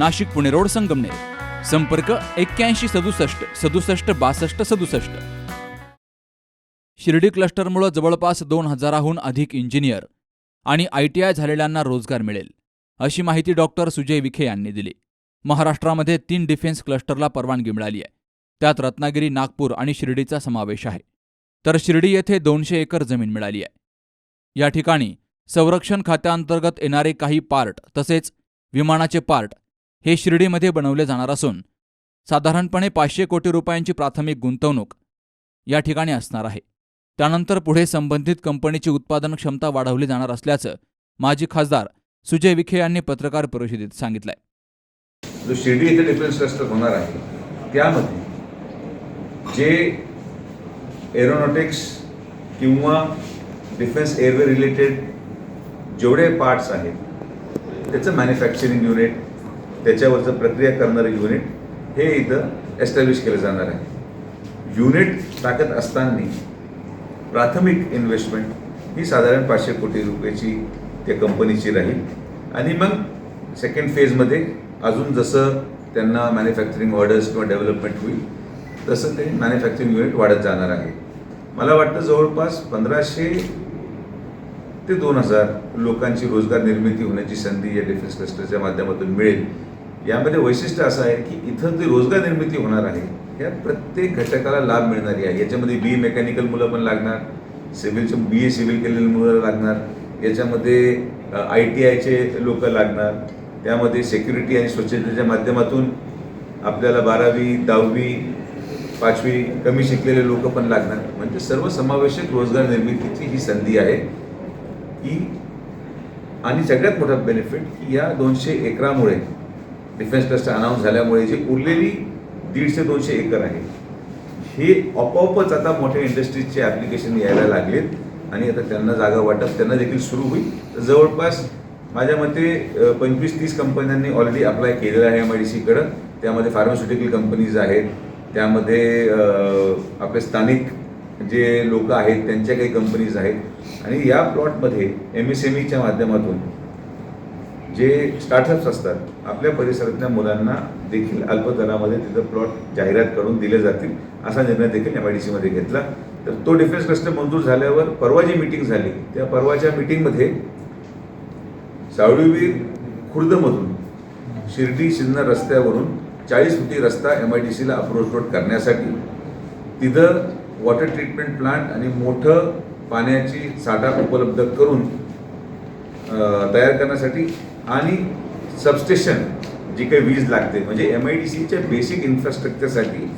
Nashik Pune road Sangamner. संपर्क एक्क्याऐंशी सदुसष्ट सदुसष्ट बासष्ट सदुसष्ट. शिर्डी क्लस्टरमुळे जवळपास दोन हजाराहून अधिक इंजिनियर आणि आय टी आय झालेल्यांना रोजगार मिळेल अशी माहिती डॉक्टर सुजय विखे यांनी दिली. महाराष्ट्रामध्ये तीन डिफेन्स क्लस्टरला परवानगी मिळाली आहे. त्यात रत्नागिरी नागपूर आणि शिर्डीचा समावेश आहे. तर शिर्डी येथे दोनशे एकर जमीन मिळाली आहे. या ठिकाणी संरक्षण खात्याअंतर्गत येणारे काही पार्ट तसेच विमानाचे पार्ट हे शिर्डीमध्ये बनवले जाणार असून साधारणपणे पाचशे कोटी रुपयांची प्राथमिक गुंतवणूक या ठिकाणी असणार आहे. त्यानंतर पुढे संबंधित कंपनीची उत्पादन क्षमता वाढवली जाणार असल्याचं माजी खासदार सुजय विखे यांनी पत्रकार परिषदेत सांगितलंय. जो शिर्डी इथे डिफेन्स क्लस्टर होणार आहे त्यामध्ये जे एरोनॉटिक्स किंवा डिफेन्स एअरवे रिलेटेड जेवढे पार्ट्स आहेत त्याचं मॅन्युफॅक्चरिंग युनिट त्याच्यावरचं प्रक्रिया करणारं युनिट हे इथं एस्टॅब्लिश केलं जाणार आहे. युनिट टाकत असताना प्राथमिक इन्व्हेस्टमेंट ही साधारण पाचशे कोटी रुपयाची त्या कंपनीची राहील. आणि मग सेकंड फेजमध्ये अजून जसं त्यांना मॅन्युफॅक्चरिंग ऑर्डर्स किंवा डेव्हलपमेंट होईल तसं ते मॅन्युफॅक्चरिंग युनिट वाढत जाणार आहे. मला वाटतं जवळपास पंधराशे ते दोन हजार लोकांची रोजगार निर्मिती होण्याची संधी या डिफेन्स क्लस्टरच्या माध्यमातून मिळेल. यामध्ये वैशिष्ट्य असं आहे की इथं जी रोजगार निर्मिती होणार आहे या प्रत्येक घटकाला लाभ मिळणारी आहे. याच्यामध्ये बी मेकॅनिकल मुलं पण लागणार सिव्हिलचे बी ए सिव्हिल केलेली मुलं लागणार याच्यामध्ये आय टी आयचे लोक लागणार त्यामध्ये सेक्युरिटी आणि स्वच्छतेच्या माध्यमातून आपल्याला बारावी दहावी पाचवी कमी शिकलेले लोक पण लागणार. म्हणजे सर्वसमावेशक रोजगार निर्मितीची ही संधी आहे की आणि सगळ्यात मोठा बेनिफिट की या दोनशे एकरामुळे डिफेन्स क्लस्टर अनाऊन्स झाल्यामुळे जी उरलेली दीडशे दोनशे एकर आहे हे आपोआपच आता मोठ्या इंडस्ट्रीजचे ॲप्लिकेशन यायला लागलेत आणि आता त्यांना जागा वाटप त्यांना देखील सुरू होईल. तर जवळपास माझ्या मते पंचवीस तीस कंपन्यांनी ऑलरेडी अप्लाय केलेलं आहे एम आय डी सीकडं त्यामध्ये फार्मास्युटिकल कंपनीज आहेत. त्यामध्ये आपले स्थानिक जे लोक आहेत त्यांच्या काही कंपनीज आहेत. आणि या प्लॉटमध्ये एम एस एम ईच्या माध्यमातून जे स्टार्टअप्स असतात आपल्या परिसरातल्या मुलांना देखील अल्पदरामध्ये तिथं प्लॉट जाहिरात करून दिले जातील असा निर्णय देखील एम आय डी सीमध्ये घेतला. तर तो डिफेन्स क्लस्टर मंजूर झाल्यावर परवा जी मिटिंग झाली त्या परवाच्या मिटिंगमध्ये सावळीवीर खुर्दमधून शिर्डी सिन्नर रस्त्यावरून चाळीस फुटी रस्ता एम आय डी सीला अप्रोच रोड करण्यासाठी तिथं वॉटर ट्रीटमेंट प्लांट आणि मोठं पाण्याची साठा उपलब्ध करून तयार करण्यासाठी आणि सबस्टेशन जी काही वीज लागते म्हणजे एम आय डी सीच्या बेसिक इन्फ्रास्ट्रक्चरसाठी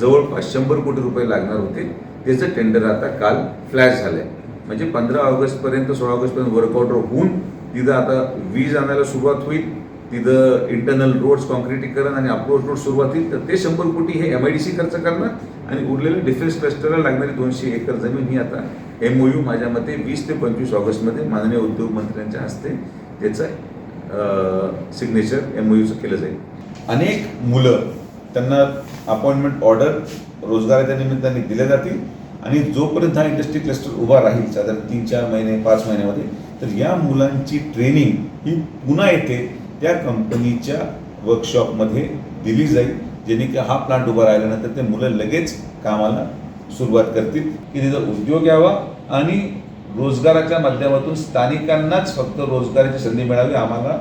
जवळपास शंभर कोटी रुपये लागणार होते. त्याचं टेंडर आता काल फ्लॅश झालं आहे म्हणजे पंधरा ऑगस्टपर्यंत सोळा ऑगस्टपर्यंत वर्कआउट होऊन तिथं आता वीज आणायला सुरुवात होईल. तिथं इंटरनल रोड्स कॉन्क्रिटीकरण आणि अप्रोच रोड सुरुवात होईल. तर ते शंभर कोटी हे एम आय डी सी खर्च करणार आणि उरलेलं डिफेन्स क्लस्टरला लागणारी दोनशे एकर जमीन ही आता एम ओ यू माझ्या मते वीस ते पंचवीस ऑगस्टमध्ये माननीय उद्योग मंत्र्यांच्या हस्ते त्याचं सिग्नेचर एम ओ यूचं केलं जाईल अनेक मुलं त्यांना अपॉइंटमेंट ऑर्डर रोजगाराच्या निमित्ताने दिल्या जातील आणि जोपर्यंत हा इंडस्ट्री क्लस्टर उभा राहील साधारण तीन चार महिने पाच महिन्यामध्ये तर या मुलांची ट्रेनिंग ही पुन्हा येथे त्या कंपनीच्या वर्कशॉपमध्ये दिली जाईल जेणे की हा प्लांट उभा राहिल्यानंतर ते मुलं लगेच कामाला सुरुवात करतील. की तिथं उद्योग यावा आणि रोजगाराच्या माध्यमातून स्थानिकांनाच फक्त रोजगाराची संधी मिळावी आम्हाला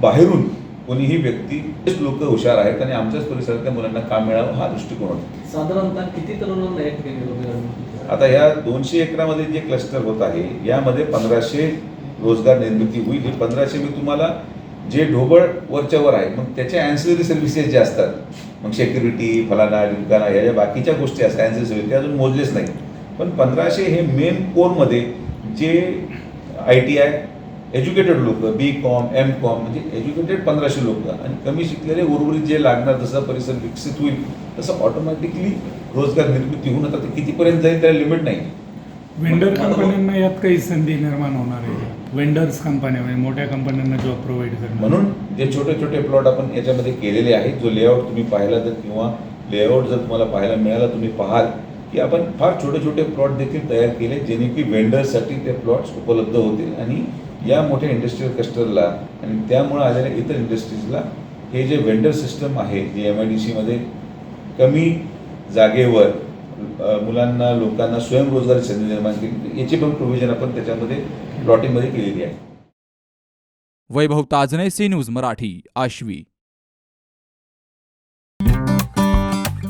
बाहेरून कोणीही व्यक्ती लोक हुशार आहेत आणि आमच्याच परिसरातल्या मुलांना काम मिळावं हा दृष्टिकोन होता साधारणतः किती तरुणांना? आता या दोनशे एकरामध्ये जे क्लस्टर होत आहे यामध्ये पंधराशे रोजगार निर्मिती होईल. हे पंधराशे मी तुम्हाला जे ढोबळ वरच्यावर आहे मग त्याच्या अँसिलरी सर्व्हिसेस जे असतात मग सेक्युरिटी फलाना ढिमकाना ह्या ज्या बाकीच्या गोष्टी असतात अँसिलरी सर्व्हिस ते अजून मोजलेच नाही पण पंधराशे हे मेन कोरमध्ये जे आय टी आय एज्युकेटेड लोक बी कॉम एम कॉम म्हणजे एज्युकेटेड पंधराशे लोक आणि कमी शिकलेले उर्वरित जे लागणार जसा परिसर विकसित होईल तसं ऑटोमॅटिकली रोजगार निर्मिती होऊन आता ते कितीपर्यंत जाईल त्याला लिमिट नाही. वेंडर कंपन्यांना यात काही संधी निर्माण होणार आहे. वेंडर्स कंपन्या म्हणजे मोठ्या कंपन्यांना जॉब प्रोव्हाइड करणं म्हणून जे छोटे छोटे प्लॉट आपण याच्यामध्ये केलेले आहेत जो लेआउट तुम्ही पाहिला तर किंवा लेआउट जर तुम्हाला पाहायला मिळाला तुम्ही पाहाल की आपण फार छोटे छोटे प्लॉट देखील तयार केले जेणे की वेंडर्ससाठी ते प्लॉट्स उपलब्ध होतील आणि या मोठ्या इंडस्ट्रीयल क्लस्टरला आणि त्यामुळे आलेल्या इतर इंडस्ट्रीजला हे जे वेंडर सिस्टम आहे जे एम आय डी सीमध्ये कमी जागेवर मुलांना लोकांना स्वयंरोजगारी संधी निर्माण केली याची पण प्रोव्हिजन आपण त्याच्यामध्ये प्लॉटिंगमध्ये केलेली आहे. Vaibhav Tajne C news Marathi Ashvi.